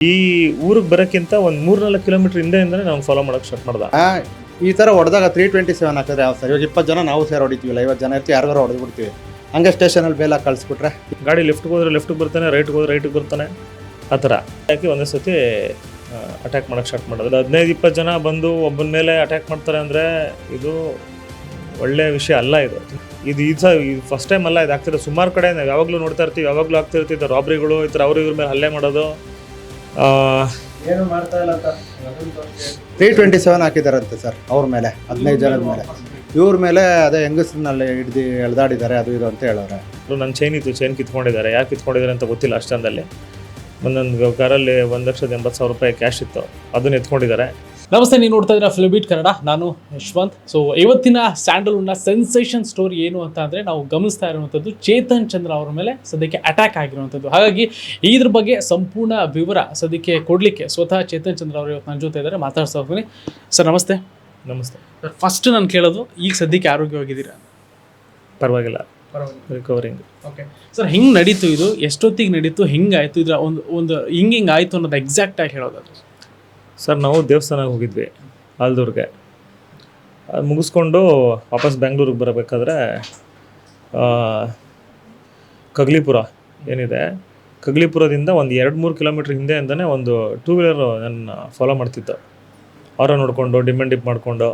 ಈ ಊರಿಗೆ ಬರೋಕ್ಕಿಂತ ಒಂದು ಮೂರ್ನಾಲ್ಕು ಕಿಲೋಮೀಟರ್ ಹಿಂದೆಯಿಂದನೇ ನಾವು ಫಾಲೋ ಮಾಡೋಕೆ ಸ್ಟಾರ್ಟ್ ಮಾಡ್ದ. ಆ, ಈ ಥರ ಹೊಡೆದಾಗ ತ್ರೀ ಟ್ವೆಂಟಿ ಸೆವೆನ್ ಆಗ್ತದೆ ಯಾವ ಸರ್. ಇವಾಗ ಇಪ್ಪತ್ತು ಜನ ನಾವು ಸೇರಿ ಹೊಡಿತೀವಿಲ್ಲ ಐವತ್ತು ಜನ ಇರ್ತೀವಿ ಯಾರಿಗಾರು ಹೊಡೆದು ಬಿಡ್ತೀವಿ ಹಂಗೆ ಸ್ಟೇಷನಲ್ಲಿ ಬೇಲ ಕಳಿಸ್ಬಿಟ್ರೆ. ಗಾಡಿ ಲೆಫ್ಟ್ಗೆ ಹೋದ್ರೆ ಲಿಫ್ಟ್ ಬರ್ತಾನೆ ರೈಟ್ ಹೋದ್ರೆ ರೈಟ್ ಬರ್ತಾನೆ. ಆ ಥರ. ಯಾಕೆ ಒಂದೇ ಸತಿ ಅಟ್ಯಾಕ್ ಮಾಡೋಕೆ ಸ್ಟಾರ್ಟ್ ಮಾಡೋದು. ಹದಿನೈದು ಇಪ್ಪತ್ತು ಜನ ಬಂದು ಒಬ್ಬನ ಮೇಲೆ ಅಟ್ಯಾಕ್ ಮಾಡ್ತಾರೆ ಅಂದರೆ ಇದು ಒಳ್ಳೆಯ ವಿಷಯ ಅಲ್ಲ ಇದು. ಇದು ಈ ಸಹ ಫಸ್ಟ್ ಟೈಮ್ ಅಲ್ಲ ಇದು ಆಗ್ತಿರೋದು ಸುಮಾರು ಕಡೆ ನಾವು ಯಾವಾಗಲೂ ನೋಡ್ತಾ ಇರ್ತೀವಿ ಯಾವಾಗಲೂ ಆಗ್ತಿರ್ತಿದ್ದ ರಾಬ್ರಿಗಳು ಈ ಥರ ಅವ್ರ ಇವ್ರ ಮೇಲೆ ಹಲ್ಲೆ ಮಾಡೋದು. ತ್ರೀ ಟ್ವೆಂಟಿ ಸೆವೆನ್ ಹಾಕಿದಾರಂತೆ ಸರ್ ಅವ್ರ ಮೇಲೆ ಹದಿನೈದು ಜನದ ಮೇಲೆ. ಇವ್ರ ಮೇಲೆ ಅದೇ ಹೆಂಗಸ್ರನ್ನಲ್ಲಿ ಹಿಡ್ದು ಎಳ್ದಾಡಿದ್ದಾರೆ ಅದು ಇದು ಅಂತ ಹೇಳೋರೆ. ನನ್ನ ಚೈನ್ ಇತ್ತು ಚೈನ್ ಕಿತ್ಕೊಂಡಿದ್ದಾರೆ. ಯಾಕೆ ಕಿತ್ಕೊಂಡಿದ್ದಾರೆ ಅಂತ ಗೊತ್ತಿಲ್ಲ ಅಷ್ಟೊಂದಲ್ಲಿ. ಒಂದೊಂದು ಕಾರಲ್ಲಿ ಒಂದು ಲಕ್ಷದ ಎಂಬತ್ತು ಸಾವಿರ ರೂಪಾಯಿ ಕ್ಯಾಶ್ ಇತ್ತು. ಅದನ್ನ ಎತ್ಕೊಂಡಿದ್ದಾರೆ. ನಮಸ್ತೆ ನೀವು ನೋಡ್ತಾ ಇದ್ದೀರಾ ಫಿಲ್ಬೀಟ್ ಕನ್ನಡ ನಾನು ಯಶ್ವಂತ್. ಸೊ ಇವತ್ತಿನ ಸ್ಯಾಂಡಲ್ವುಡ್ನ ಸೆನ್ಸೇಷನ್ ಸ್ಟೋರಿ ಏನು ಅಂತ ಅಂದರೆ ನಾವು ಗಮನಿಸ್ತಾ ಇರುವಂಥದ್ದು ಚೇತನ್ ಚಂದ್ರ ಅವರ ಮೇಲೆ ಸದ್ಯಕ್ಕೆ ಅಟ್ಯಾಕ್ ಆಗಿರುವಂಥದ್ದು. ಹಾಗಾಗಿ ಇದ್ರ ಬಗ್ಗೆ ಸಂಪೂರ್ಣ ವಿವರ ಸದ್ಯಕ್ಕೆ ಕೊಡಲಿಕ್ಕೆ ಸ್ವತಃ ಚೇತನ್ ಚಂದ್ರ ಅವರು ಇವತ್ತು ನನ್ನ ಜೊತೆ ಇದ್ದಾರೆ. ಮಾತಾಡ್ತಾ ಹೋಗ್ತೀನಿ. ಸರ್ ನಮಸ್ತೆ. ನಮಸ್ತೆ. ಸರ್ ಫಸ್ಟ್ ನಾನು ಕೇಳೋದು ಈಗ ಸದ್ಯಕ್ಕೆ ಆರೋಗ್ಯವಾಗಿದ್ದೀರಾ? ಪರವಾಗಿಲ್ಲ. ರಿಕವರಿಂಗ್ ಓಕೆ ಸರ್ ಹಿಂಗೆ ನಡೀತು ಇದು? ಎಷ್ಟೊತ್ತಿಗೆ ನಡೀತು? ಹಿಂಗಾಯಿತು ಇದರ ಒಂದು ಒಂದು ಹಿಂಗೆ ಹಿಂಗೆ ಆಯಿತು ಅನ್ನೋದು ಎಕ್ಸಾಕ್ಟಾಗಿ ಹೇಳೋದಾದ್ರೆ. ಸರ್, ನಾವು ದೇವಸ್ಥಾನಕ್ಕೆ ಹೋಗಿದ್ವಿ, ಆಲ್ದೂರ್ಗೆ. ಅದು ಮುಗಿಸ್ಕೊಂಡು ವಾಪಸ್ ಬೆಂಗಳೂರಿಗೆ ಬರಬೇಕಾದ್ರೆ ಕಗ್ಲಿಪುರ ಏನಿದೆ, ಕಗ್ಲಿಪುರದಿಂದ ಒಂದು ಎರಡು ಮೂರು ಕಿಲೋಮೀಟ್ರ್ ಹಿಂದೆಯಿಂದನೇ ಒಂದು ಟೂ ವೀಲರ್ ನನ್ನ ಫಾಲೋ ಮಾಡ್ತಿತ್ತು. ಅವರ ನೋಡಿಕೊಂಡು ಡಿಮೆಂಡ್ ಡಿಪ್ ಮಾಡಿಕೊಂಡು,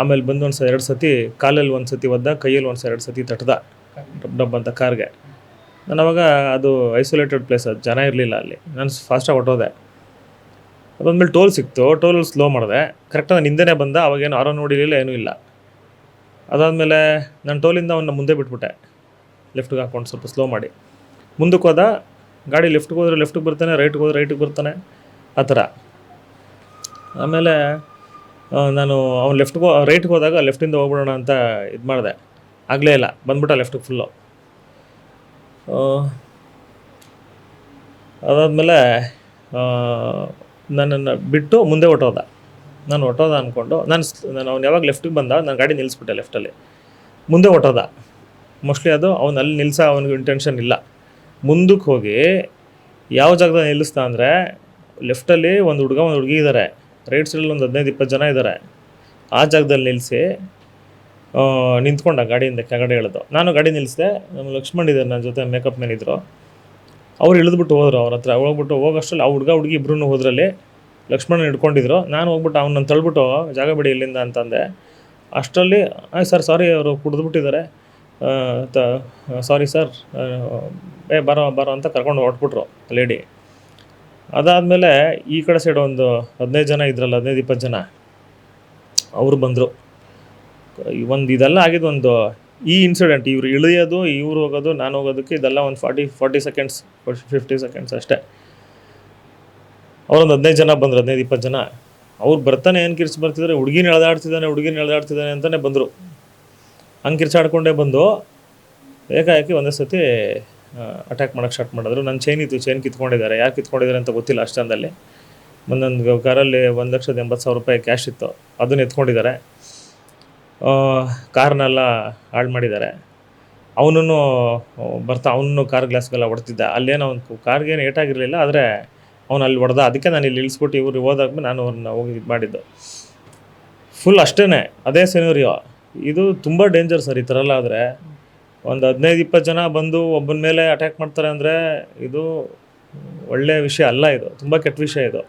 ಆಮೇಲೆ ಬಂದು ಒಂದು ಸ ಎರಡು ಸತಿ, ಕಾಲಲ್ಲಿ ಒಂದು ಸತಿ ಒದ್ದ, ಕೈಯಲ್ಲಿ ಒಂದು ಎರಡು ಸತಿ ತಟ್ಟದ ಡಬ್ ಡಬ್ ಅಂತ ಕಾರ್ಗೆ. ನಾನು ಅವಾಗ ಅದು ಐಸೋಲೇಟೆಡ್ ಪ್ಲೇಸ್ ಅದು ಜನ ಇರಲಿಲ್ಲ ಅಲ್ಲಿ. ನಾನು ಫಾಸ್ಟಾಗಿ ಹೊಟ್ಟೋದೆ ಅದಾದ್ಮೇಲೆ ಟೋಲ್ ಸಿಕ್ತು. ಟೋಲ್ ಸ್ಲೋ ಮಾಡಿದೆ. ಕರೆಕ್ಟ್ ನಾನು ಹಿಂದೆನೇ ಬಂದ. ಅವಾಗೇನು ಆರೋ ನೋಡಿರಲಿಲ್ಲ, ಏನೂ ಇಲ್ಲ. ಅದಾದಮೇಲೆ ನಾನು ಟೋಲಿಂದ ಅವನ್ನ ಮುಂದೆ ಬಿಟ್ಬಿಟ್ಟೆ. ಲೆಫ್ಟ್ಗೆ ಹಾಕ್ಕೊಂಡು ಸ್ವಲ್ಪ ಸ್ಲೋ ಮಾಡಿ. ಮುಂದಕ್ಕೆ ಹೋದ. ಗಾಡಿ ಲೆಫ್ಟ್ಗೆ ಹೋದ್ರೆ ಲೆಫ್ಟಿಗೆ ಬರ್ತಾನೆ ರೈಟ್ಗೆ ಹೋದ್ರೆ ರೈಟಿಗೆ ಬರ್ತಾನೆ. ಆ ಥರ. ಆಮೇಲೆ ನಾನು ಅವ್ನು ಲೆಫ್ಟ್ಗೆ ರೈಟ್ಗೆ ಹೋದಾಗ ಲೆಫ್ಟಿಂದ ಹೋಗ್ಬಿಡೋಣ ಅಂತ ಇದು ಮಾಡಿದೆ. ಆಗಲೇ ಇಲ್ಲ. ಬಂದ್ಬಿಟ್ಟ ಲೆಫ್ಟಿಗೆ ಫುಲ್ಲು ಅದಾದಮೇಲೆ ನನ್ನನ್ನು ಬಿಟ್ಟು ಮುಂದೆ ಹೊಟ್ಟೋದ ನಾನು ಹೊಟ್ಟೋದ ಅಂದ್ಕೊಂಡು ನಾನು ನಾನು ಅವ್ನು ಯಾವಾಗ ಲೆಫ್ಟಿಗೆ ಬಂದ, ನಾನು ಗಾಡಿ ನಿಲ್ಲಿಸ್ಬಿಟ್ಟೆ ಲೆಫ್ಟಲ್ಲಿ ಮುಂದೆ ಹೊಟ್ಟೋದ ಮೋಸ್ಟ್ಲಿ ಅದು ಅವ್ನು ಅಲ್ಲಿ ನಿಲ್ಸ, ಅವನಿಗೆ ಇಂಟೆನ್ಷನ್ ಇಲ್ಲ. ಮುಂದಕ್ಕೆ ಹೋಗಿ ಯಾವ ಜಾಗದಲ್ಲಿ ನಿಲ್ಲಿಸ್ತಾ ಅಂದರೆ ಲೆಫ್ಟಲ್ಲಿ ಒಂದು ಹುಡುಗ, ಒಂದು ಹುಡುಗಿ ಇದ್ದಾರೆ ರೈಟ್ ಸೈಡಲ್ಲಿ ಒಂದು ಹದಿನೈದು ಇಪ್ಪತ್ತು ಜನ ಇದ್ದಾರೆ ಆ ಜಾಗದಲ್ಲಿ ನಿಲ್ಲಿಸಿ ನಿಂತ್ಕೊಂಡ ಗಾಡಿಯಿಂದ ಕೆಳಗಡೆ ಹೇಳಿದ್ದು ನಾನು ಗಾಡಿ ನಿಲ್ಲಿಸಿದೆ ನಮ್ಮ ಲಕ್ಷ್ಮಣ್ ಇದ್ದಾರೆ ನನ್ನ ಜೊತೆ ಮೇಕಪ್ ಮ್ಯಾನ್ ಇದ್ದರು ಅವ್ರು ಇಳಿದ್ಬಿಟ್ಟು ಹೋದ್ರು ಅವ್ರ ಹತ್ರ. ಹೋಗ್ಬಿಟ್ಟು ಹೋಗೋಷ್ಟರಲ್ಲಿ ಆ ಹುಡುಗ, ಹುಡುಗಿ ಇಬ್ರು ಹೋದ್ರಲ್ಲಿ ಲಕ್ಷ್ಮಣನ ಹಿಡ್ಕೊಂಡಿದ್ರು. ನಾನು ಹೋಗ್ಬಿಟ್ಟು ಅವ್ನನ್ನ ತಳ್ಬಿಟ್ಟು, ಜಾಗ ಬಿಡಿ ಇಲ್ಲಿಂದ ಅಂತಂದೆ. ಅಷ್ಟರಲ್ಲಿ ಆಯ್ತು ಸರ್, ಸಾರಿ ಅವರು ಕುಡಿದ್ಬಿಟ್ಟಿದ್ದಾರೆ. ಸಾರಿ ಸರ್ ಏ, ಬರೋ ಬರೋ ಅಂತ ಕರ್ಕೊಂಡು ಹೊಟ್ಬಿಟ್ರು ಲೇಡಿ. ಅದಾದಮೇಲೆ ಈ ಕಡೆ ಸೈಡ್ ಒಂದು ಹದಿನೈದು ಜನ ಇದ್ರಲ್ಲ, ಹದಿನೈದು, ಇಪ್ಪತ್ತು ಜನ, ಅವರು ಬಂದರು. ಒಂದು ಇದೆಲ್ಲ ಆಗಿದ್ದು ಒಂದು ಈ ಇನ್ಸಿಡೆಂಟ್ ಇವ್ರು ಇಳಿಯೋದು, ಇವ್ರು ಹೋಗೋದು, ನಾನು ಹೋಗೋದಕ್ಕೆ ಇದೆಲ್ಲ ಒಂದು forty forty seconds fifty seconds ಅಷ್ಟೇ. ಅವರೊಂದು ಹದಿನೈದು ಜನ ಬಂದರು, ಹದಿನೈದು ಇಪ್ಪತ್ತು ಜನ. ಅವ್ರು ಬರ್ತಾನೆ, ಏನು ಕಿರ್ಚಿ ಬರ್ತಿದ್ರೆ? ಹುಡುಗಿನ ಎಳೆದಾಡ್ತಿದ್ದಾನೆ ಹುಡುಗಿನ ಎಳೆದಾಡ್ತಿದ್ದಾನೆ ಅಂತಲೇ ಬಂದರು. ಹಂಗೆ ಕಿರ್ಚಾಡ್ಕೊಂಡೇ ಬಂದು ಏಕಾಏಕಿ ಒಂದೇ ಸತಿ ಅಟ್ಯಾಕ್ ಮಾಡೋಕ್ಕೆ ಸ್ಟಾರ್ಟ್ ಮಾಡಿದ್ರು. ನನ್ನ ಚೈನ್ ಇತ್ತು ಚೈನ್ ಕಿತ್ಕೊಂಡಿದ್ದಾರೆ. ಯಾಕೆ ಕಿತ್ಕೊಂಡಿದ್ದಾರೆ ಅಂತ ಗೊತ್ತಿಲ್ಲ ಅಷ್ಟೊಂದಲ್ಲಿ. ಒಂದೊಂದು ಕಾರಲ್ಲಿ ಒಂದು ಲಕ್ಷದ ಎಂಬತ್ತು ಸಾವಿರ ರೂಪಾಯಿ ಕ್ಯಾಶ್ ಇತ್ತು. ಅದನ್ನ ಎತ್ಕೊಂಡಿದ್ದಾರೆ. ಕಾರ್ನೆಲ್ಲ ಹಾಳು ಮಾಡಿದ್ದಾರೆ. ಅವನನ್ನು ಬರ್ತಾ ಅವನು ಕಾರ್ ಗ್ಲಾಸ್ಗೆಲ್ಲ ಹೊಡ್ತಿದ್ದ. ಅಲ್ಲೇನೋ ಅವ್ನು ಕಾರ್ಗೇನು ಏಟಾಗಿರಲಿಲ್ಲ, ಆದರೆ ಅವನು ಅಲ್ಲಿ ಹೊಡೆದ. ಅದಕ್ಕೆ ನಾನು ಇಲ್ಲಿ ಇಳಿಸ್ಬಿಟ್ಟು ಇವ್ರಿಗೆ ಹೋದಾಗ ನಾನು ಅವ್ರನ್ನ ಹೋಗಿ ಇದು ಮಾಡಿದ್ದು. ಫುಲ್ ಅಷ್ಟೇ ಅದೇ ಸೆನೋರಿಯೋ ಇದು ತುಂಬ ಡೇಂಜರ್ ಸರ್ ಈ ಥರ ಎಲ್ಲ ಆದರೆ. ಒಂದು ಹದಿನೈದು ಇಪ್ಪತ್ತು ಜನ ಬಂದು ಒಬ್ಬನ ಮೇಲೆ ಅಟ್ಯಾಕ್ ಮಾಡ್ತಾರೆ ಅಂದರೆ ಇದು ಒಳ್ಳೆಯ ವಿಷಯ ಅಲ್ಲ ಇದು. ತುಂಬ ಕೆಟ್ಟ ವಿಷಯ ಇದು.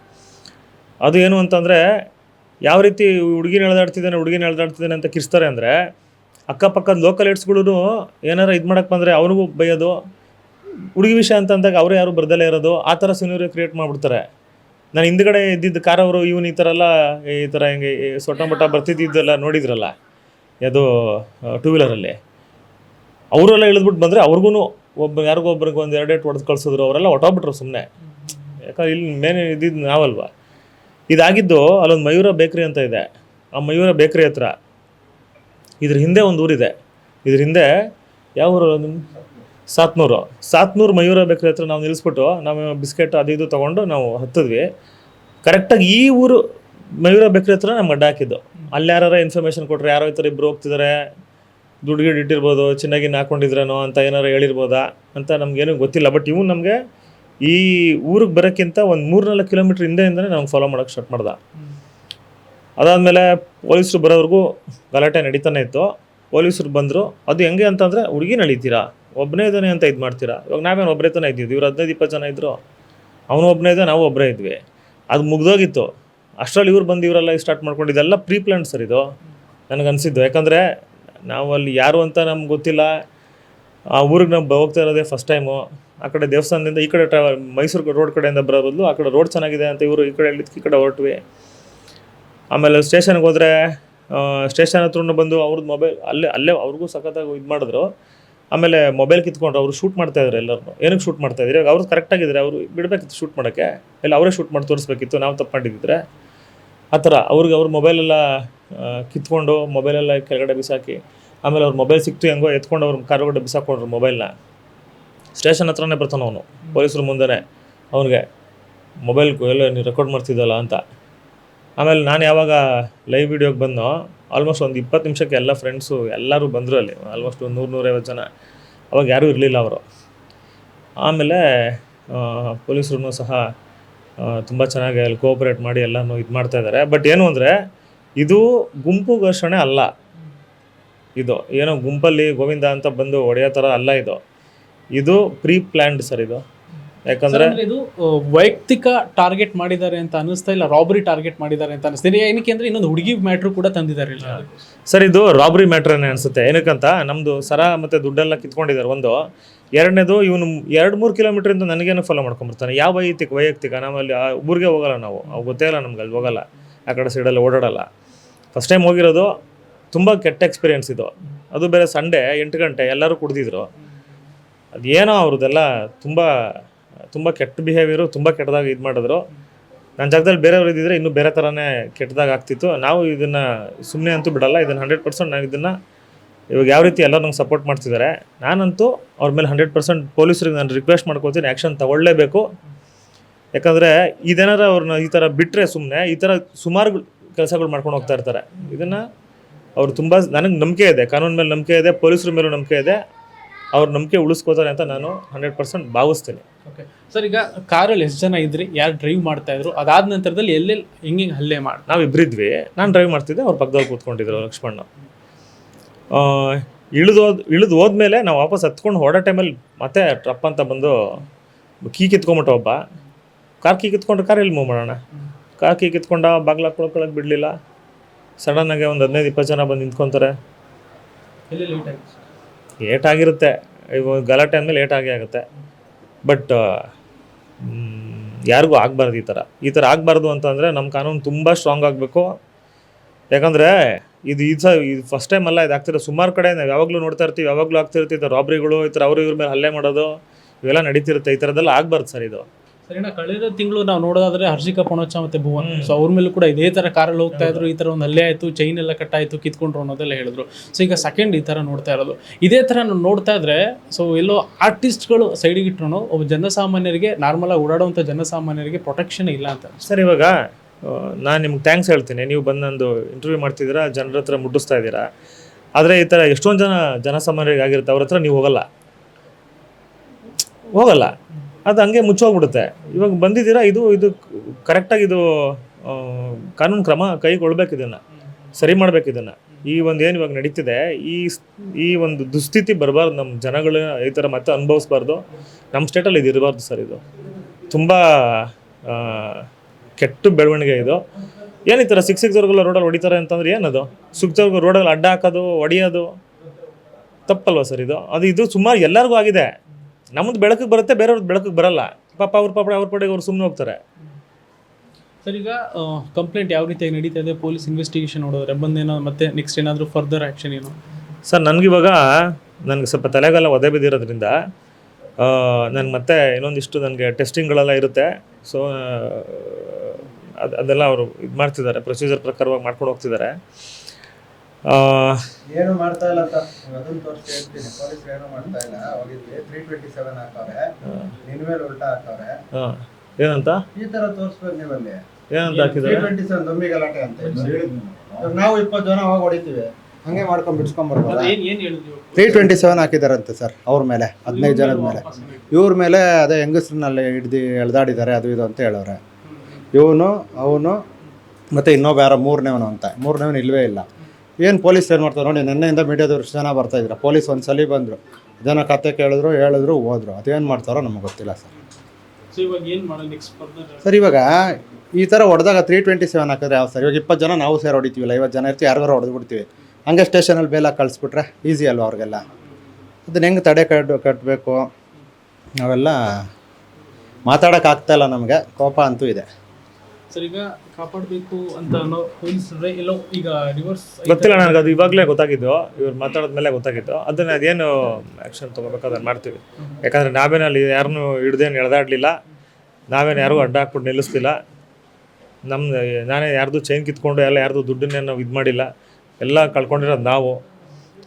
ಅದು ಏನು ಅಂತಂದರೆ ಯಾವ ರೀತಿ ಹುಡುಗಿನ ಎಳೆದಾಡ್ತಿದ್ದಾನೆ ಹುಡುಗಿನ ಎಳೆದಾಡ್ತಿದ್ದಾನೆ ಅಂತ ಕಿರ್ಸ್ತಾರೆ ಅಂದರೆ ಅಕ್ಕಪಕ್ಕದ ಲೋಕಲ್ ಏಡ್ಸ್ಗಳು ಏನಾರು ಇದು ಮಾಡೋಕ್ಕೆ ಬಂದರೆ ಅವ್ರಿಗೂ ಬೈಯೋದು, ಹುಡುಗಿ ವಿಷಯ ಅಂತ ಅಂದಾಗ ಅವರು ಯಾರು ಬರ್ದಲೇ ಇರೋದು, ಆ ಥರ ಸಿನಿಮಾ ಕ್ರಿಯೇಟ್ ಮಾಡಿಬಿಡ್ತಾರೆ. ನಾನು ಹಿಂದ್ಗಡೆ ಇದ್ದಿದ್ದ ಕಾರ್ ಅವರು, ಇವನು ಈ ಥರ ಎಲ್ಲ ಈ ಥರ ಹಿಂಗೆ ಸೊಟ್ಟ ಮಟ್ಟ ಬರ್ತಿದ್ದಿದ್ದೆಲ್ಲ ನೋಡಿದ್ರಲ್ಲ ಅದು ಟೂ ವೀಲರಲ್ಲಿ ಅವರೆಲ್ಲ ಇಳಿದ್ಬಿಟ್ಟು ಬಂದರೆ ಅವ್ರಿಗೂ ಒಬ್ಬ, ಯಾರಿಗೂ ಒಬ್ರಿಗೆ ಒಂದು ಎರಡು ಏಟ್ ಹೊಡೆದು ಕಳ್ಸಿದ್ರು, ಅವರೆಲ್ಲ ಹೊಟ್ಟೋಗ್ಬಿಟ್ರು ಸುಮ್ಮನೆ ಯಾಕಂದ್ರೆ ಇಲ್ಲಿ ಮೇನ್ ಇದ್ದಿದ್ದು ನಾವಲ್ವಾ? ಇದಾಗಿದ್ದು ಅಲ್ಲೊಂದು ಮಯೂರ ಬೇಕ್ರಿ ಅಂತ ಇದೆ. ಆ ಮಯೂರ ಬೇಕ್ರಿ ಹತ್ರ ಇದ್ರ ಹಿಂದೆ ಒಂದು ಊರಿದೆ. ಇದ್ರ ಹಿಂದೆ ಯಾವ ಊರು ಅದು? ಸಾತ್ನೂರು. ಸಾತ್ನೂರು ಮಯೂರ ಬೇಕ್ರಿ ಹತ್ರ ನಾವು ನಿಲ್ಲಿಸ್ಬಿಟ್ಟು ನಾವು ಬಿಸ್ಕೆಟ್ ಅದು ಇದು ತೊಗೊಂಡು ನಾವು ಹತ್ತಿದ್ವಿ. ಕರೆಕ್ಟಾಗಿ ಈ ಊರು ಮಯೂರ ಬೇಕ್ರಿ ಹತ್ರ ನಮ್ಗೆ ಅಡ್ಡ ಹಾಕಿದ್ದು. ಅಲ್ಲಿ ಯಾರು ಇನ್ಫಾರ್ಮೇಷನ್ ಕೊಟ್ಟರೆ ಯಾರೋ ಈ ಥರ ಇಬ್ಬರು ಹೋಗ್ತಿದ್ದಾರೆ ದುಡ್ಡು ಗಿಡ್ ಇಟ್ಟಿರ್ಬೋದು ಚೆನ್ನಾಗಿ ಹಾಕೊಂಡಿದ್ರೇನೋ ಅಂತ ಏನಾರು ಹೇಳಿರ್ಬೋದಾ ಅಂತ ನಮಗೇನು ಗೊತ್ತಿಲ್ಲ. ಬಟ್ ಇವ್ನು ನಮಗೆ ಈ ಊರಿಗೆ ಬರೋಕ್ಕಿಂತ ಒಂದು ಮೂರ್ನಾಲ್ಕು ಕಿಲೋಮೀಟ್ರ್ ಹಿಂದೆಯಿಂದನೇ ನಮ್ಗೆ ಫಾಲೋ ಮಾಡೋಕ್ಕೆ ಸ್ಟಾರ್ಟ್ ಮಾಡ್ದೆ. ಅದಾದಮೇಲೆ ಪೊಲೀಸರು ಬರೋವರೆಗೂ ಗಲಾಟೆ ನಡೀತಾನೆ ಇತ್ತು. ಪೊಲೀಸರು ಬಂದರು, ಅದು ಹೆಂಗೆ ಅಂತಂದರೆ ಹುಡುಗಿ ನಡೀತೀರಾ? ಒಬ್ಬನೇ ಇದ್ದಾನೆ ಅಂತ ಇದು ಮಾಡ್ತೀರಾ? ಇವಾಗ ನಾವೇನು ಒಬ್ಬರೇ ತಾನೇ ಇದ್ದೀವಿ? ಇವ್ರು ಹದಿನೈದು, ಇಪ್ಪತ್ತು ಜನ ಇದ್ದರು ಅವನು ಒಬ್ಬನೇ ಇದ್ದ, ನಾವು ಒಬ್ಬರೇ ಇದ್ವಿ. ಅದು ಮುಗ್ದೋಗಿತ್ತು. ಅಷ್ಟರಲ್ಲಿ ಇವ್ರು ಬಂದು ಇವರೆಲ್ಲ ಸ್ಟಾರ್ಟ್ ಮಾಡ್ಕೊಂಡು ಇದೆಲ್ಲ ಪ್ರೀ ಪ್ಲ್ಯಾನ್ ಸರ್ ಇದು. ನನಗನ್ಸಿದ್ದು. ಯಾಕಂದರೆ ನಾವು ಅಲ್ಲಿ ಯಾರು ಅಂತ ನಮ್ಗೆ ಗೊತ್ತಿಲ್ಲ. ಆ ಊರಿಗೆ ನಾವು ಹೋಗ್ತಾ ಇರೋದೇ ಫಸ್ಟ್ ಟೈಮು ಆ ಕಡೆ ದೇವಸ್ಥಾನದಿಂದ ಈ ಕಡೆ ಟ್ರಾವೆಲ್ ಮೈಸೂರು ರೋಡ್ ಕಡೆಯಿಂದ ಬರೋ ಬದಲು ಆ ಕಡೆ ರೋಡ್ ಚೆನ್ನಾಗಿದೆ ಅಂತ ಇವರು ಈ ಕಡೆ ಹೇಳಿದ್ಕೆ ಈ ಕಡೆ ಹೊರಟ್ವಿ. ಆಮೇಲೆ ಸ್ಟೇಷನ್ಗೆ ಹೋದರೆ ಸ್ಟೇಷನ್ ಹತ್ರ ಬಂದು ಅವ್ರದ್ದು ಮೊಬೈಲ್ ಅಲ್ಲೇ ಅಲ್ಲೇ ಅವ್ರಿಗೂ ಸಖತ್ತಾಗಿ ಇದು ಮಾಡಿದ್ರು. ಆಮೇಲೆ ಮೊಬೈಲ್ ಕಿತ್ಕೊಂಡ್ರು, ಅವರು ಶೂಟ್ ಮಾಡ್ತಾ ಇದ್ರು ಎಲ್ಲರೂ ಏನಕ್ಕೆ ಶೂಟ್ ಮಾಡ್ತಾ ಇವಾಗ ಅವ್ರು ಕರೆಕ್ಟಾಗಿದ್ದಾರೆ ಅವರು ಬಿಡಬೇಕಿತ್ತು ಶೂಟ್ ಮಾಡೋಕ್ಕೆ. ಇಲ್ಲ, ಅವರೇ ಶೂಟ್ ಮಾಡಿ ತೋರಿಸ್ಬೇಕಿತ್ತು, ನಾವು ತಪ್ಪು ಮಾಡಿದ್ದಿದ್ರೆ ಆ ಥರ ಅವ್ರಿಗೆ ಅವ್ರ ಮೊಬೈಲೆಲ್ಲ ಕಿತ್ಕೊಂಡು ಮೊಬೈಲೆಲ್ಲ ಕೆಳಗಡೆ ಬಿಸಾಕಿ, ಆಮೇಲೆ ಅವ್ರ ಮೊಬೈಲ್ ಸಿಕ್ತು ಹೆಂಗೋ ಎತ್ಕೊಂಡು ಅವ್ರ ಕಾರ್ ಒಳಗಡೆ ಬಿಸಾಕೊಂಡ್ರು ಮೊಬೈಲ್ನ. ಸ್ಟೇಷನ್ ಹತ್ರನೇ ಬರ್ತಾನೆ ಅವನು. ಪೊಲೀಸ್ರ ಮುಂದೆನೇ ಅವನಿಗೆ, ಮೊಬೈಲ್ ಎಲ್ಲ ನೀವು ರೆಕಾರ್ಡ್ ಮಾಡ್ತಿದ್ದಲ್ಲ ಅಂತ. ಆಮೇಲೆ ನಾನು ಯಾವಾಗ ಲೈವ್ ವಿಡಿಯೋಗೆ ಬಂದೋ ಆಲ್ಮೋಸ್ಟ್ ಒಂದು ಇಪ್ಪತ್ತು ನಿಮಿಷಕ್ಕೆ ಎಲ್ಲ ಫ್ರೆಂಡ್ಸು ಎಲ್ಲರೂ ಬಂದರು ಅಲ್ಲಿ. ಆಲ್ಮೋಸ್ಟ್ ಒಂದು ನೂರು, ನೂರೈವತ್ತು ಜನ. ಅವಾಗ ಯಾರೂ ಇರಲಿಲ್ಲ ಅವರು. ಆಮೇಲೆ ಪೊಲೀಸರು ಸಹ ತುಂಬ ಚೆನ್ನಾಗಿ ಅಲ್ಲಿ ಕೋಆಪ್ರೇಟ್ ಮಾಡಿ ಎಲ್ಲನೂ ಇದು ಮಾಡ್ತಾ ಇದ್ದಾರೆ ಬಟ್ ಏನು ಅಂದರೆ, ಇದು ಗುಂಪು ಘರ್ಷಣೆ ಅಲ್ಲ. ಇದು ಏನೋ ಗುಂಪಲ್ಲಿ ಗೋವಿಂದ ಅಂತ ಬಂದು ಒಡೆಯೋ ಥರ ಅಲ್ಲ ಇದು. ಇದು ಪ್ರೀ ಪ್ಲಾನ್ಡ್ ಸರ್ ಇದು. ಯಾಕಂದ್ರೆ ಇದು ವೈಯಕ್ತಿಕ ಟಾರ್ಗೆಟ್ ಮಾಡಿದ್ದಾರೆ ಅಂತ ಅನಿಸ್ತಾ ಇಲ್ಲ ರಾಬರಿ ಟಾರ್ಗೆಟ್ ಮಾಡಿದ್ದಾರೆ ಅಂತ ಅನಿಸ್ತೀನಿ ಏನಕ್ಕೆ ಅಂದ್ರೆ ಇನ್ನೊಂದು ಹುಡುಗಿ ಮ್ಯಾಟ್ರು ಕೂಡ ತಂದಿದ್ದಾರೆ ಇಲ್ಲ. ಸರ್ ಇದು ರಾಬರಿ ಮ್ಯಾಟ್ರನ್ನೇ ಅನಿಸುತ್ತೆ. ಏನಕ್ಕಂತ ನಮ್ಮದು ಸರ ಮತ್ತು ದುಡ್ಡೆಲ್ಲ ಕಿತ್ಕೊಂಡಿದ್ದಾರೆ. ಒಂದು ಎರಡನೇದು ಇವನು ಎರಡು ಮೂರು ಕಿಲೋಮೀಟ್ರಿಂದ ನನಗೇನು ಫಾಲೋ ಮಾಡ್ಕೊಂಬರ್ತಾನೆ ಯಾವ ವೈಯಕ್ತಿಕ ವೈಯಕ್ತಿಕ ನಾವಲ್ಲಿ ಆ ಊರಿಗೆ ಹೋಗಲ್ಲ ನಾವು. ಅವು ಗೊತ್ತೇ ಇಲ್ಲ ನಮ್ಗೆ ಅಲ್ಲಿ ಹೋಗಲ್ಲ. ಆ ಕಡೆ ಸೈಡಲ್ಲಿ ಓಡಾಡಲ್ಲ. ಫಸ್ಟ್ ಟೈಮ್ ಹೋಗಿರೋದು ತುಂಬ ಕೆಟ್ಟ ಎಕ್ಸ್ಪೀರಿಯೆನ್ಸ್ ಇದು. ಅದು ಬೇರೆ ಸಂಡೇ ಎಂಟು ಗಂಟೆ ಎಲ್ಲರೂ ಕುಡ್ದಿದ್ರು. ಅದೇನೋ ಅವ್ರದ್ದೆಲ್ಲ ತುಂಬ ತುಂಬ ಕೆಟ್ಟ ಬಿಹೇವಿಯರು ತುಂಬ ಕೆಟ್ಟದಾಗಿ ಇದು ಮಾಡಿದ್ರು. ನನ್ನ ಜಾಗದಲ್ಲಿ ಬೇರೆಯವ್ರು ಇದ್ದಿದ್ರೆ ಇನ್ನೂ ಬೇರೆ ಥರನೇ ಕೆಟ್ಟದಾಗ ಆಗ್ತಿತ್ತು. ನಾವು ಇದನ್ನು ಸುಮ್ಮನೆ ಅಂತೂ ಬಿಡಲ್ಲ, ಇದನ್ನು ಹಂಡ್ರೆಡ್ ಪರ್ಸೆಂಟ್ ನಾವು ಇದನ್ನು ಇವಾಗ ಯಾವ ರೀತಿ ಎಲ್ಲರೂ ನಂಗೆ ಸಪೋರ್ಟ್ ಮಾಡ್ತಿದ್ದಾರೆ. ನಾನಂತೂ ಅವ್ರ ಮೇಲೆ ಹಂಡ್ರೆಡ್ ಪರ್ಸೆಂಟ್ ಪೊಲೀಸರಿಗೆ ನಾನು ರಿಕ್ವೆಸ್ಟ್ ಮಾಡ್ಕೊತೀನಿ ಆ್ಯಕ್ಷನ್ ತಗೊಳ್ಳೇಬೇಕು. ಯಾಕಂದರೆ ಇದೇನಾರ ಅವ್ರನ್ನ ಈ ಥರ ಬಿಟ್ಟರೆ ಸುಮ್ಮನೆ ಈ ಥರ ಸುಮಾರು ಕೆಲಸಗಳು ಮಾಡ್ಕೊಂಡು ಹೋಗ್ತಾ ಇರ್ತಾರೆ. ಇದನ್ನು ಅವ್ರು ತುಂಬ, ನನಗೆ ನಂಬಿಕೆ ಇದೆ, ಕಾನೂನು ಮೇಲೆ ನಂಬಿಕೆ ಇದೆ, ಪೊಲೀಸರ ಮೇಲೂ ನಂಬಿಕೆ ಇದೆ. ಅವ್ರ ನಂಬಿಕೆ ಉಳಿಸ್ಕೋತಾರೆ ಅಂತ ನಾನು ಹಂಡ್ರೆಡ್ ಪರ್ಸೆಂಟ್ ಭಾವಿಸ್ತೀನಿ. ಓಕೆ ಸರ್ ಈಗ ಕಾರಲ್ಲಿ ಎಷ್ಟು ಜನ ಇದ್ರಿ? ಯಾರು ಡ್ರೈವ್ ಮಾಡ್ತಾ ಇದ್ರು? ಅದಾದ ನಂತರದಲ್ಲಿ ಎಲ್ಲೆಲ್ಲಿ ಹೆಂಗೆ ಹಲ್ಲೆ ಮಾಡಿ ನಾವು ಇಬ್ಬರಿದ್ವಿ ನಾನು ಡ್ರೈವ್ ಮಾಡ್ತಿದ್ದೆ ಅವ್ರ ಪಕ್ಕದಲ್ಲಿ ಕೂತ್ಕೊಂಡಿದ್ರು ಲಕ್ಷ್ಮಣ್ಣ. ಇಳಿದು ಇಳಿದು ಹೋದ್ಮೇಲೆ ನಾವು ವಾಪಸ್ ಹತ್ಕೊಂಡು ಹೊಡೋ ಟೈಮಲ್ಲಿ ಮತ್ತೆ ಟ್ರಪ್ ಅಂತ ಬಂದು ಕೀ ಕಿತ್ಕೊಂಬಿಟ್ಟ ಒಬ್ಬ. ಕಾರ್ ಕೀ ಕಿತ್ಕೊಂಡು ಕಾರ್ ಎಲ್ಲಿ ಮೂವ್ ಮಾಡೋಣ? ಕಾರ್ ಕೀ ಕಿತ್ಕೊಂಡ ಬಾಗ್ಲ ಹಾಕೊಳಕ್ಕೆ ಬಿಡಲಿಲ್ಲ. ಸಡನ್ನಾಗೆ ಒಂದು ಹದಿನೈದು ಇಪ್ಪತ್ತು ಜನ ಬಂದು ನಿಂತ್ಕೊತಾರೆ. ಲೇಟ್ ಆಗಿ ಲೇಟ್ ಆಗಿರುತ್ತೆ ಇವಾಗ ಗಲಾಟೆ ಅಂದಮೇಲೆ ಲೇಟ್ ಆಗೇ ಆಗುತ್ತೆ ಬಟ್ ಯಾರಿಗೂ ಆಗಬಾರ್ದು ಈ ಥರ. ಈ ಥರ ಆಗಬಾರ್ದು ಅಂತಂದರೆ ನಮ್ಮ ಕಾನೂನು ತುಂಬ ಸ್ಟ್ರಾಂಗ್ ಆಗಬೇಕು. ಯಾಕಂದರೆ ಇದು ಈ ಸಹ, ಇದು ಫಸ್ಟ್ ಟೈಮ್ ಅಲ್ಲ, ಇದು ಆಗ್ತಿರೋ ಸುಮಾರು ಕಡೆ ನಾವು ಯಾವಾಗಲೂ ನೋಡ್ತಾ ಇರ್ತೀವಿ, ಯಾವಾಗಲೂ ಆಗ್ತಿರ್ತೀವಿ ರಾಬ್ರಿಗಳು ಈ ಥರ ಅವ್ರ ಇವ್ರ ಮೇಲೆ ಹಲ್ಲೆ ಮಾಡೋದು, ಇವೆಲ್ಲ ನಡೀತಿರುತ್ತೆ. ಈ ಥರದ್ದೆಲ್ಲ ಆಗಬಾರ್ದು ಸರ್ ಇದು. ಸರಿನಾ? ಕಳೆದ ತಿಂಗಳು ನಾವು ನೋಡೋದಾದ್ರೆ ಹರ್ಷಿಕಾ ಪೊಣಚ ಮತ್ತೆ ಭುವನ್. ಸೊ ಅವ್ರ ಮೇಲೂ ಕೂಡ ಇದೇ ತರ ಕಾರಲ್ಲಿ ಹೋಗ್ತಾ ಇದ್ರು ಈ ತರ ಒಂದು ಹಲ್ಲೆ ಆಯ್ತು ಚೈನ್ ಎಲ್ಲ ಕಟ್ ಆಯ್ತು ಕಿತ್ಕೊಂಡ್ರು ಅನ್ನೋದೆಲ್ಲ ಹೇಳಿದ್ರು. ಸೊ ಈಗ ಸೆಕೆಂಡ್ ಈ ತರ ನೋಡ್ತಾ ಇರೋದು. ಇದೇ ತರ ನಾವು ನೋಡ್ತಾ ಇದ್ರೆ ಸೊ ಎಲ್ಲೋ ಆರ್ಟಿಸ್ಟ್ಗಳು ಸೈಡಿಗೆ ಇಟ್ರು ಒಬ್ಬ ಜನಸಾಮಾನ್ಯರಿಗೆ ನಾರ್ಮಲ್ ಆಗಿ ಓಡಾಡುವಂಥ ಜನಸಾಮಾನ್ಯರಿಗೆ ಪ್ರೊಟೆಕ್ಷನ್ ಇಲ್ಲ ಅಂತ. ಸರ್ ಇವಾಗ ನಾನು ನಿಮ್ಗೆ ಥ್ಯಾಂಕ್ಸ್ ಹೇಳ್ತೀನಿ. ನೀವು ಬಂದು ನಂದು ಇಂಟರ್ವ್ಯೂ ಮಾಡ್ತಿದ್ದೀರಾ ಜನರ ಹತ್ರ ಮುಟ್ಟಿಸ್ತಾ ಇದ್ದೀರಾ. ಆದರೆ ಈ ಥರ ಎಷ್ಟೊಂದು ಜನ ಜನಸಾಮಾನ್ಯರಿಗೆ ಆಗಿರುತ್ತೆ ಅವ್ರ ಹತ್ರ ನೀವು ಹೋಗಲ್ಲ. ಹೋಗಲ್ಲ. ಅದು ಹಂಗೆ ಮುಚ್ಚೋಗ್ಬಿಡುತ್ತೆ. ಇವಾಗ ಬಂದಿದ್ದೀರಾ, ಇದು ಇದು ಕರೆಕ್ಟಾಗಿ ಇದು ಕಾನೂನು ಕ್ರಮ ಕೈಗೊಳ್ಬೇಕು ಇದನ್ನು. ಸರಿ ಮಾಡ್ಬೇಕು ಇದನ್ನು. ಈ ಒಂದು ಏನು ಇವಾಗ ನಡೀತಿದೆ, ಈ ಈ ಒಂದು ದುಸ್ಥಿತಿ ಬರಬಾರ್ದು ನಮ್ಮ ಜನಗಳು, ಈ ಥರ ಮತ್ತೆ ಅನುಭವಿಸ್ಬಾರ್ದು. ನಮ್ಮ ಸ್ಟೇಟಲ್ಲಿ ಇದು ಇರಬಾರ್ದು ಸರ್ ಇದು. ತುಂಬ ಕೆಟ್ಟ ಬೆಳವಣಿಗೆ ಇದು. ಏನು ಈ ಥರ ಸಿಕ್ಸ್ ಸಿಕ್ಸವ್ರಿಗೆಲ್ಲ ರೋಡಲ್ಲಿ ಹೊಡಿತಾರೆ ಅಂತಂದ್ರೆ ಏನದು? ಸಿಕ್ಸವ್ರಿಗೆ ರೋಡಲ್ಲಿ ಅಡ್ಡ ಹಾಕೋದು ಹೊಡಿಯೋದು ತಪ್ಪಲ್ವಾ ಸರ್ ಇದು? ಅದು ಇದು ಸುಮಾರು ಎಲ್ಲರಿಗೂ ಆಗಿದೆ. ನಮ್ಮದು ಬೆಳಕಿಗೆ ಬರುತ್ತೆ ಬೇರೆಯವ್ರದ್ದು ಬೆಳಕಿಗೆ ಬರಲ್ಲ. ಪಾಪ ಅವ್ರ ಪಾಪ ಅವ್ರ ಪಡೆಗೆ ಅವ್ರು ಸುಮ್ಮನೆ ಹೋಗ್ತಾರೆ. ಸರ್ ಈಗ ಕಂಪ್ಲೇಂಟ್ ಯಾವ ರೀತಿಯಾಗಿ ನಡೀತಾ ಇದೆ? ಪೊಲೀಸ್ ಇನ್ವೆಸ್ಟಿಗೇಷನ್ ನೋಡಿದ್ರೆ ಬಂದೇನೋ ಮತ್ತೆ ನೆಕ್ಸ್ಟ್ ಏನಾದರೂ ಫರ್ದರ್ ಆ್ಯಕ್ಷನ್ ಏನು? ಸರ್ ನನಗಿವಾಗ ನನಗೆ ಸ್ವಲ್ಪ ತಲೆಗೆಲ್ಲ ಒದೆ ಬಿದ್ದಿರೋದ್ರಿಂದ ನನಗೆ ಮತ್ತೆ ಇನ್ನೊಂದಿಷ್ಟು ನನಗೆ ಟೆಸ್ಟಿಂಗ್ಗಳೆಲ್ಲ ಇರುತ್ತೆ. ಸೊ ಅದು ಅದೆಲ್ಲ ಅವರು ಇದು ಮಾಡ್ತಿದ್ದಾರೆ ಪ್ರೊಸೀಜರ್ ಪ್ರಕಾರವಾಗಿ ಮಾಡ್ಕೊಂಡು ಹೋಗ್ತಿದ್ದಾರೆ. ಏನು ಮಾಡ್ತಾ ಇಲ್ಲ ಅಂತ ಅದನ್ನ ತೋರಿಸಿ ಹೇಳ್ತೀನಿ ಪೊಲೀಸ್ ಏನು ಮಾಡ್ತಾ ಇಲ್ಲ. ಹೋಗಿದ್ವಿ ತ್ರೀ ಟ್ವೆಂಟಿ ಸೆವೆನ್ ಹಾಕವ್ರೆ. ನಿನ್ ಮೇಲೆ ಉಲ್ಟಾ ಹಾಕವ್ರೆ. ಏನಂತ? ಈ ತರ ತೋರಿಸ್ಬೇಕು ನೀವಲ್ಲಿ. ಏನಂತ ತ್ರೀ ಹಾಕಿದ್ದಾರೆ? ಟ್ವೆಂಟಿ ಸೆವೆನ್ ದೊಮ್ಮಿ ಗಲಾಟೆ ಅಂತ. ನಾವು? ಇಪ್ಪತ್ತು ಜನ ಹೋಗಿ ಹೊಡಿತೀವಿ. ಹಂಗೆ ಮಾಡ್ಕೊಂಡ್ ಏನು ಹೇಳಿದ್ವಿ ತ್ರೀ ಟ್ವೆಂಟಿ ಸೆವೆನ್ ಹಾಕಿದಾರಂತೆ ಸರ್ ಅವ್ರ ಮೇಲೆ ಹದಿನೈದು ಜನದ ಮೇಲೆ ಇವ್ರ ಮೇಲೆ ಅದೇ ಹೆಂಗಸ್ರನ್ನಲ್ಲಿ ಹಿಡ್ದು ಎಳ್ದಾಡಿದ್ದಾರೆ ಅದು ಇದು ಅಂತ ಹೇಳೋರೆ ಇವನು ಅವನು ಮತ್ತೆ ಇನ್ನೊಬ್ಬ ಯಾರೋ ಮೂರನೇವನು ಅಂತ. ಮೂರನೇವನು ಇಲ್ಲವೇ ಇಲ್ಲ. ಏನು ಪೊಲೀಸ್ ಏನು ಮಾಡ್ತಾರೆ ನೋಡಿ ನಿನ್ನೆಯಿಂದ ಮೀಡಿಯಾದವ್ರು ಜನ ಜನ ಇದ್ದಾರೆ ಪೊಲೀಸ್ ಒಂದು ಸಲ ಬಂದರು. ಜನ ಕತೆ ಕೇಳಿದ್ರು ಹೇಳಿದ್ರು ಹೋದ್ರು. ಅದೇನು ಮಾಡ್ತಾರೋ ನಮಗೆ ಗೊತ್ತಿಲ್ಲ ಸರ್. ಸರ್ ಇವಾಗ ಈ ಥರ ಹೊಡೆದಾಗ ತ್ರೀ ಟ್ವೆಂಟಿ ಸೆವೆನ್ ಹಾಕಿದ್ರೆ ಯಾವ ಸರ್? ಇವಾಗ ಇಪ್ಪತ್ತು ಜನ ನಾವು ಸೇರಿ ಹೊಡಿತೀವಿಲ್ಲ. ಐವತ್ತು ಜನ ಇರ್ತೀವಿ ಯಾರಿಗಾರು ಹೊಡೆದು ಬಿಡ್ತೀವಿ. ಹಂಗೆ ಸ್ಟೇಷನಲ್ಲಿ ಬೇಲಾಗಿ ಕಳಿಸ್ಬಿಟ್ರೆ ಈಸಿ ಅಲ್ವಾ ಅವ್ರಿಗೆಲ್ಲ? ಅದನ್ನ ಹೆಂಗೆ ತಡೆ ಕಟ್ಟು ಕಟ್ಟಬೇಕು ನಾವೆಲ್ಲ ಮಾತಾಡೋಕ್ಕಾಗ್ತಾಯಿಲ್ಲ ನಮಗೆ. ಕೋಪ ಅಂತೂ ಇದೆ. ಸರ್ ಈಗ ಕಾಪಾಡಬೇಕು ಅಂತ ಅನ್ನೋ ಪೊಲೀಸರೇ ಎಲ್ಲೋ ಈಗ ರಿವರ್ಸ್ ಗೊತ್ತಿಲ್ಲ ನನಗೆ ಅದು ಇವಾಗಲೇ ಗೊತ್ತಾಗಿದ್ದು. ಇವ್ರು ಮಾತಾಡಿದ್ಮೇಲೆ ಗೊತ್ತಾಗಿದ್ದು ಅದನ್ನ ಅದೇನು ಆ್ಯಕ್ಷನ್ ತೊಗೋಬೇಕಾದ್ರೆ ಮಾಡ್ತೀವಿ. ಯಾಕಂದರೆ ನಾವೇನು ಅಲ್ಲಿ ಯಾರನ್ನೂ ಹಿಡ್ದೇನು ಎಳೆದಾಡಲಿಲ್ಲ. ನಾವೇನು ಯಾರಿಗೂ ಅಡ್ಡ ಹಾಕ್ಬಿಟ್ಟು ನಿಲ್ಲಿಸ್ತಿಲ್ಲ ನಮ್ಮ ನಾನೇ ಯಾರ್ದು ಚೈನ್ ಕಿತ್ಕೊಂಡು ಎಲ್ಲ ಯಾರ್ದು ದುಡ್ಡನ್ನೇ ನಾವು ಇದು ಮಾಡಿಲ್ಲ. ಎಲ್ಲ ಕಳ್ಕೊಂಡಿರೋದು ನಾವು.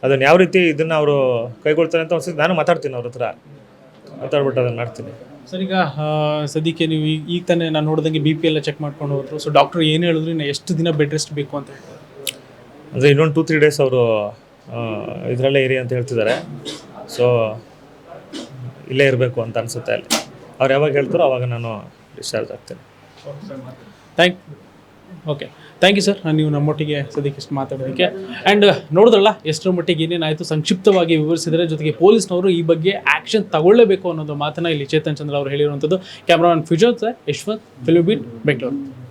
ಅದನ್ನು ಯಾವ ರೀತಿ ಇದನ್ನು ಅವರು ಕೈಗೊಳ್ತಾರೆ ಅಂತ ಒಂದ್ಸತಿ ನಾನು ಮಾತಾಡ್ತೀನಿ ಅವ್ರ ಹತ್ರ. ಮಾತಾಡ್ಬಿಟ್ಟು ಅದನ್ನು ಮಾಡ್ತೀನಿ. ಸರ್ ಈಗ ಸದ್ಯಕ್ಕೆ ನೀವು ಈಗ ಈಗ ತಾನೇ ನಾನು ನೋಡಿದಂಗೆ ಬಿ ಪಿ ಎಲ್ಲ ಚೆಕ್ ಮಾಡ್ಕೊಂಡು ಹೋದ್ರು. ಸೊ ಡಾಕ್ಟರ್ ಏನು ಹೇಳಿದ್ರು ಇನ್ನು ಎಷ್ಟು ದಿನ ಬೆಡ್ ರೆಸ್ಟ್ ಬೇಕು ಅಂತ ಹೇಳ್ತಾರೆ? ಅಂದರೆ ಇನ್ನೊಂದು ಟೂ ತ್ರೀ ಡೇಸ್ ಅವರು ಇದರಲ್ಲೇ ಇರಿ ಅಂತ ಹೇಳ್ತಿದ್ದಾರೆ. ಸೊ ಇಲ್ಲೇ ಇರಬೇಕು ಅಂತ ಅನಿಸುತ್ತೆ ಅಲ್ಲಿ. ಅವ್ರು ಯಾವಾಗ ಹೇಳ್ತಾರೋ ಅವಾಗ ನಾನು discharge ಆಗ್ತೇನೆ. Thank okay thank you sir ನಾನು ನೀವು ನಮ್ಮೊಟ್ಟಿಗೆ ಸದ್ಯಕ್ಕೆ ಇಷ್ಟು ಮಾತಾಡೋದಕ್ಕೆ ಆ್ಯಂಡ್ ನೋಡಿದ್ರಲ್ಲ ಎಷ್ಟರ ಮಟ್ಟಿಗೆ ಏನೇನಾಯಿತು ಸಂಕ್ಷಿಪ್ತವಾಗಿ ವಿವರಿಸಿದರೆ ಜೊತೆಗೆ ಪೊಲೀಸ್ನವರು ಈ ಬಗ್ಗೆ ಆ್ಯಕ್ಷನ್ ತಗೊಳ್ಳಬೇಕು ಅನ್ನೋದು ಮಾತನ್ನ ಇಲ್ಲಿ ಚೇತನ್ ಚಂದ್ರ ಅವರು ಹೇಳಿರುವಂಥದ್ದು. ಕ್ಯಾಮ್ರಾಮನ್ ಫ್ಯೂಚರ್ ಸರ್ ಯಶವಂತ್ ಫಿಲಿಬೀಟ್ ಬೆಂಗಳೂರು